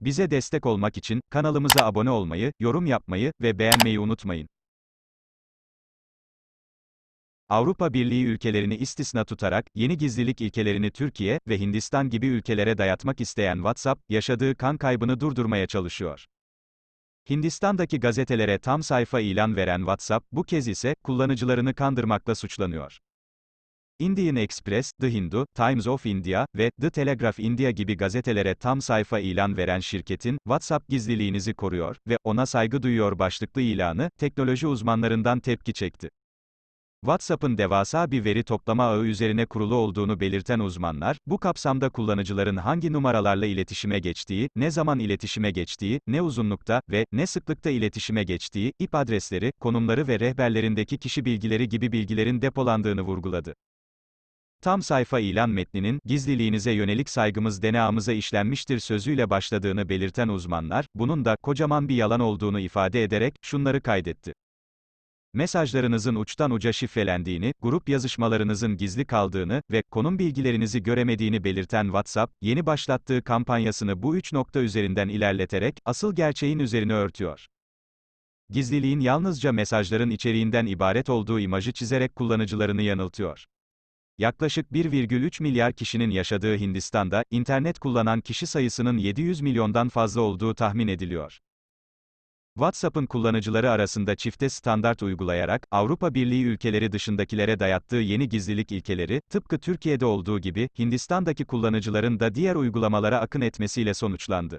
Bize destek olmak için kanalımıza abone olmayı, yorum yapmayı ve beğenmeyi unutmayın. Avrupa Birliği ülkelerini istisna tutarak, yeni gizlilik ilkelerini Türkiye ve Hindistan gibi ülkelere dayatmak isteyen WhatsApp, yaşadığı kan kaybını durdurmaya çalışıyor. Hindistan'daki gazetelere tam sayfa ilan veren WhatsApp, bu kez ise, kullanıcılarını kandırmakla suçlanıyor. Indian Express, The Hindu, Times of India ve The Telegraph India gibi gazetelere tam sayfa ilan veren şirketin, WhatsApp gizliliğinizi koruyor ve ona saygı duyuyor başlıklı ilanı, teknoloji uzmanlarından tepki çekti. WhatsApp'ın devasa bir veri toplama ağı üzerine kurulu olduğunu belirten uzmanlar, bu kapsamda kullanıcıların hangi numaralarla iletişime geçtiği, ne zaman iletişime geçtiği, ne uzunlukta ve ne sıklıkta iletişime geçtiği, IP adresleri, konumları ve rehberlerindeki kişi bilgileri gibi bilgilerin depolandığını vurguladı. Tam sayfa ilan metninin, gizliliğinize yönelik saygımız DNA'mıza işlenmiştir sözüyle başladığını belirten uzmanlar, bunun da, kocaman bir yalan olduğunu ifade ederek, şunları kaydetti. Mesajlarınızın uçtan uca şifrelendiğini, grup yazışmalarınızın gizli kaldığını ve konum bilgilerinizi göremediğini belirten WhatsApp, yeni başlattığı kampanyasını bu üç nokta üzerinden ilerleterek, asıl gerçeğin üzerine örtüyor. Gizliliğin yalnızca mesajların içeriğinden ibaret olduğu imajı çizerek kullanıcılarını yanıltıyor. Yaklaşık 1,3 milyar kişinin yaşadığı Hindistan'da, internet kullanan kişi sayısının 700 milyondan fazla olduğu tahmin ediliyor. WhatsApp'ın kullanıcıları arasında çifte standart uygulayarak, Avrupa Birliği ülkeleri dışındakilere dayattığı yeni gizlilik ilkeleri, tıpkı Türkiye'de olduğu gibi, Hindistan'daki kullanıcıların da diğer uygulamalara akın etmesiyle sonuçlandı.